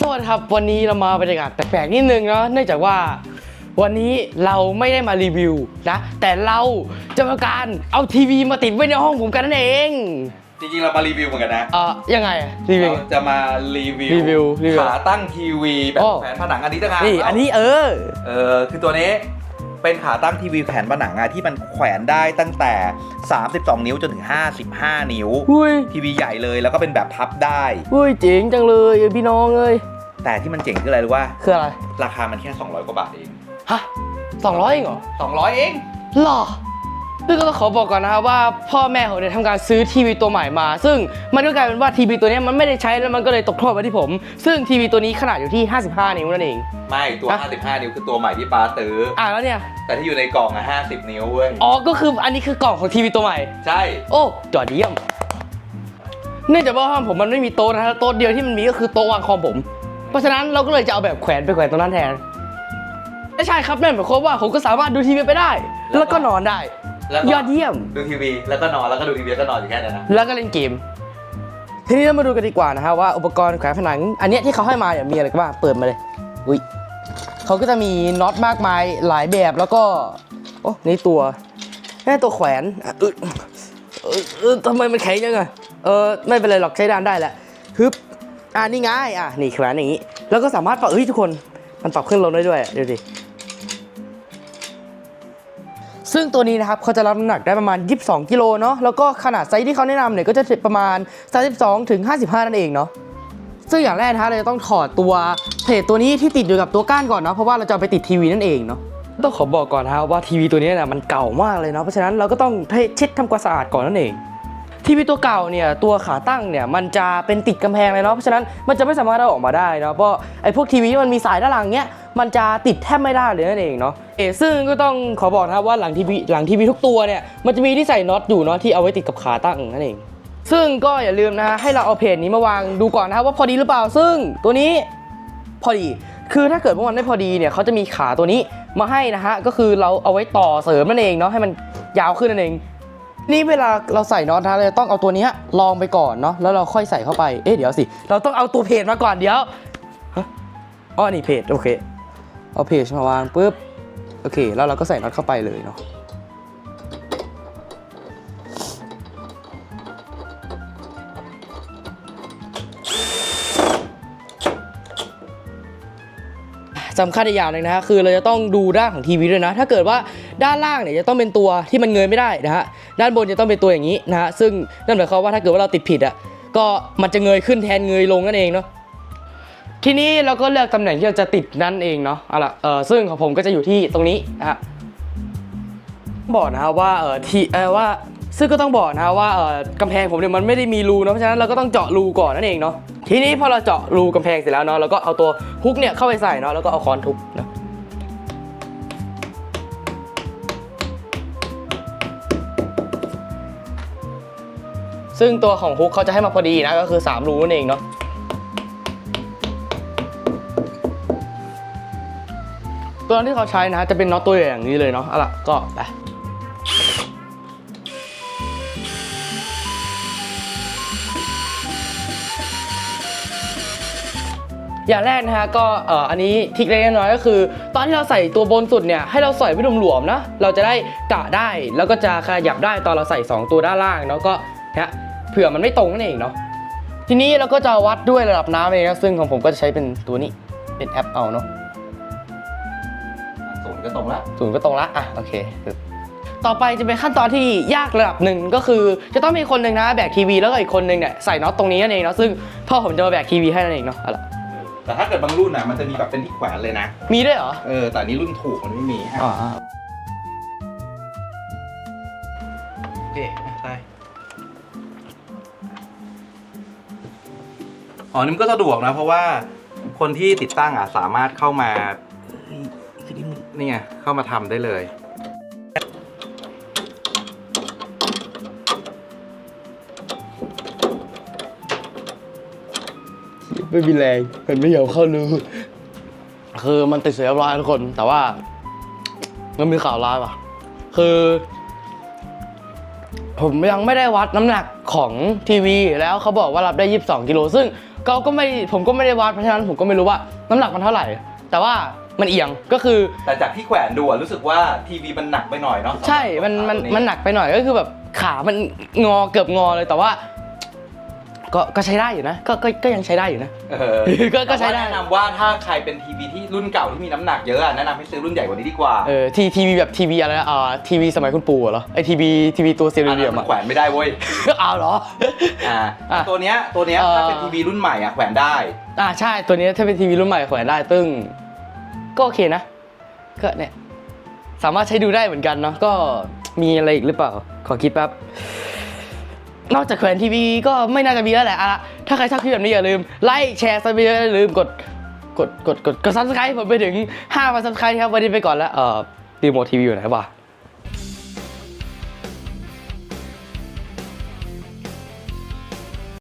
สวัสดีครับ วันนี้เรามาบรรยากาศแปลกๆนิดนึงเนาะเนื่องจากว่าวันนี้เราไม่ได้มารีวิวนะ แต่เราจะมาการเอาทีวีมาติดไว้ในห้องผมกันนั่นเองจริงๆ เรามารีวิวเหมือนกันนะเอ่อยังไงอะรีวิว เราจะมารีวิวรีวิวรีวิวขาตั้งทีวีแบบโอ้ แผนผนังอันนี้ต่างหากนี่อันนี้เออ เออคือตัวนี้ เป็นขาตั้งทีวีแผนผนังอะที่มันแขวนได้ตั้งแต่ 32 นิ้วจนถึง 55 นิ้ว อุ้ยทีวีใหญ่เลยแล้วก็เป็นแบบพับได้ อุ้ยเจ๋งจังเลยพี่น้องเอ้ยแต่ที่มันเจ๋งคืออะไรรู้ว่า คืออะไรราคามันแค่ 200 กว่าบาทเองฮะสองร้อยเองเหรอ 200 เองหรอ ซึ่งก็ต้องขอบอกก่อนนะครับว่าพ่อแม่ผมเนี่ยทำการซื้อทีวีตัวใหม่มา ซึ่งมันก็กลายเป็นว่าทีวีตัวเนี้ยมันไม่ได้ใช้แล้วมันก็เลยตกทอดมาที่ผม ซึ่งทีวีตัวนี้ขนาดอยู่ที่ 55 นิ้วนั่นเอง ไม่ตัว ฮะ 55 นิ้วคือตัวใหม่ที่ปาตื้อ อะแล้วเนี่ยแต่ที่อยู่ในกล่องอะ50 นิ้วเว้ย อ๋อก็คืออันนี้คือกล่องของทีวีตัวใหม่ ใช่ โอ้จอดเยี่ยม เนื่องจากว่าห้องผมมันไม่มีโต๊ะนะฮะโต๊ะเดียวที่มันมีก็คือโต๊ะวางคอมผม เพราะฉะนั้นเราก็เลยจะเอาแบบแขวนไปแขวนตรงนั้นแทนไม่ใช่ครับนั่นหมายความว่าผมก็สามารถดูทีวีไปได้ แล้วก็นอนได้ แล้วก็ยอดเยี่ยม ดูทีวีแล้วก็นอนแล้วก็ดูทีวีแล้วก็นอนอยู่แค่นั้นนะแล้วก็เล่นเกม ทีนี้เรามาดูกันดีกว่านะฮะว่าอุปกรณ์แขวนผนัง อันเนี้ยที่เขาให้มาเนี่ยมีอะไรกันบ้างเปิดมาเลยอุ้ยเขาก็จะมีน็อตมากมายหลายแบบแล้วก็โอ้นี่ตัวนี่ตัวแขวนอะอึเออเออทำไมมันแข็งจังอะเออไม่เป็นไรหรอกใช้ด้านได้แหละฮึบอ่านี่ไงอะนี่แขวนอย่างนี้ แล้วก็สามารถปรับเอ้ยทุกคนมันปรับขึ้นลงได้ด้วยอะดูดิ ซึ่งตัวนี้นะครับเขาจะรับน้ำหนักได้ประมาณ 22 กิโลเนาะแล้วก็ขนาดไซส์ที่เขาแนะนำเนี่ยก็จะประมาณ 32ถึง55 นั่นเองเนาะซึ่งอย่างแรกนะฮะเราจะต้องถอดตัวเพลทตัวนี้ที่ติดอยู่กับตัวก้านก่อนเนาะเพราะว่าเราจะเอาไปติดทีวีนั่นเองเนาะต้องขอบอกก่อนนะฮะว่าทีวีตัวนี้เนี่ยมันเก่ามากเลยเนาะเพราะฉะนั้นเราก็ต้องเช็ดทำความสะอาดก่อนนั่นเอง ทีวีตัวเก่าเนี่ยตัวขาตั้งเนี่ยมันจะเป็นติดกำแพงเลยเนาะเพราะฉะนั้นมันจะไม่สามารถเอาออกมาได้เนาะเพราะไอ้พวกทีวีที่มันมีสายด้านหลังเนี้ยมันจะติดแทบไม่ได้เลยนั่นเองเนาะเออซึ่งก็ต้องขอบอกนะครับว่าหลังทีวีหลังทีวีทุกตัวเนี่ยมันจะมีที่ใส่น็อตอยู่เนาะที่เอาไว้ติดกับขาตั้งนั่นเองซึ่งก็อย่าลืมนะฮะให้เราเอาเพจนี้มาวางดูก่อนนะครับว่าพอดีหรือเปล่า ซึ่งตัวนี้พอดี คือถ้าเกิดว่ามันไม่พอดีเนี่ยเขาจะมีขาตัวนี้มาให้นะฮะก็คือเราเอาไว้ต่อเสริมนั่นเองเนาะให้มันยาวขึ้นนั่นเอง นี่เวลาเราใส่น็อตนะเราจะต้องเอาตัวนี้ลองไปก่อนเนาะแล้วเราค่อยใส่เข้าไปเอ๊ะเดี๋ยวสิ เราต้องเอาตัวเพจมาก่อนเดี๋ยวอ๋อนี่เพจโอเคเอาเพจมาวางปุ๊บโอเค แล้วเราก็ใส่น็อตเข้าไปเลยเนาะสำคัญอีกอย่างหนึ่งนะฮะคือเราจะต้องดูด้านของทีวีด้วยนะ ถ้าเกิดว่า ด้านล่างเนี่ยจะต้องเป็นตัวที่มันเงยไม่ได้นะฮะด้านบนจะต้องเป็นตัวอย่างนี้นะฮะซึ่งนั่นหมายความว่าถ้าเกิดว่าเราติดผิดอะก็มันจะเงยขึ้นแทนเงยลงนั่นเองเนาะทีนี้เราก็เลือกตำแหน่งที่เราจะติดนั่นเองเนาะเอาละเออซึ่งของผมก็จะอยู่ที่ตรงนี้นะฮะบอกนะฮะว่าเออที่เออว่าซึ่งก็ต้องบอกนะฮะว่าเออกำแพงผมเนี่ยมันไม่ได้มีรูเนาะเพราะฉะนั้นเราก็ต้องเจาะรูก่อนนั่นเองเนาะทีนี้พอเราเจาะรูกำแพงเสร็จแล้วเนาะเราก็เอาตัวฮุกเนี่ยเข้าไปใส่เนาะแล้วก็เอาค้อนทุบเนาะ ซึ่งตัวของฮุกเขาจะให้มาพอดีนะก็คือ 3 รูนั่นเองเนาะตัวที่เขาใช้นะฮะจะเป็นน็อตตัวอย่างนี้เลยเนาะเอาล่ะก็ไปอย่างแรกนะฮะก็เอ่ออันนี้ทิกเล็กน้อยก็คือ ตอนที่เราใส่ตัวบนสุดเนี่ยให้เราใส่ไว้หลวมๆนะเราจะได้กะได้แล้วก็จะขยับได้ตอนเราใส่ 2 ตัวด้านล่างเนาะก็ฮะ เผื่อมันไม่ตรงนั่นเองเนาะทีนี้เราก็จะวัดด้วยระดับน้ำเองนะซึ่งของผมก็จะใช้เป็นตัวนี้เป็นแอปเอาเนาะศูนย์ก็ตรงละศูนย์ก็ตรงละอะโอเคปึ๊บต่อไปจะเป็นขั้นตอนที่ยากระดับหนึ่งก็คือจะต้องมีคนหนึ่งนะแบกทีวีแล้วก็อีกคนหนึ่งเนี่ยใส่น็อตตรงนี้นั่นเองเนาะซึ่งพ่อผมจะมาแบกทีวีให้นั่นเองเนาะเอาล่ะแต่ถ้าเกิดบางรุ่นนะมันจะมีแบบเป็นที่แขวนเลยนะ มีด้วยเหรอ เออแต่อันนี้รุ่นถูกมันไม่มีฮะ อ๋อนี่มันก็สะดวกนะ เพราะว่าคนที่ติดตั้งอะสามารถเข้ามานี่ไงเข้ามาทำได้เลยไม่มีแรงมันไม่ยอมเข้ารูคือมันติดเสียบร้อยทุกคน แต่ว่ามันมีข่าวร้ายว่ะ คือ ผมยังไม่ได้วัดน้ำหนักของทีวีแล้วเขาบอกว่ารับได้ 22 กิโล ซึ่ง ก็ก็ไม่ผมก็ไม่ได้วัดเพราะฉะนั้นผมก็ไม่รู้ว่าน้ำหนักมันเท่าไหร่ แต่ว่ามันเอียงก็คือ แต่จากที่แขวนดูอะรู้สึกว่าทีวีมันหนักไปหน่อยเนาะใช่ มัน มัน มันหนักไปหน่อยก็คือแบบขา มันงอเกือบงอเลย แต่ว่า ก็ก็ใช้ได้อยู่นะก็ก็ก็ยังใช้ได้อยู่นะ เออก็ก็ใช้ได้ แต่ว่าแนะนำว่าถ้าใครเป็นทีวีที่รุ่นเก่าที่มีน้ำหนักเยอะอะแนะนำให้ซื้อรุ่นใหญ่กว่านี้ดีกว่าเออทีทีวีแบบทีวีอะไรนะอ่าทีวีสมัยคุณปู่เหรอไอทีวีทีวีตัวเซอันเรียนั้นมมันอะแขวนไม่ได้เว้ยอ้าวเหรอ อ่าอะตัวเนี้ยตัวเนี้ยเอ่อ ถ้าเป็นทีวีรุ่นใหม่อะแขวนได้ อ่าใช่ตัวนี้ถ้าเป็นทีวีรุ่นใหม่แขวนได้ตึ้งก็โอเคนะก็เนี่ยสามารถใช้ดูได้เหมือนกันเนาะก็มีอะไรอีกหรือเปล่า ขอคิดแป๊บ นอกจากแขวนทีวีก็ไม่น่าจะมีแล้วแหละอะถ้าใครชอบคลิปแบบนี้อย่าลืมไลค์แชร์ซับสไครต์อย่าลืมกดกดกดกดกดซับสไครต์ผมไปถึง5,000ซับสไครต์ครับวันนี้ไปก่อนแล้วเอ่อรีโมททีวีอยู่ไหนวะ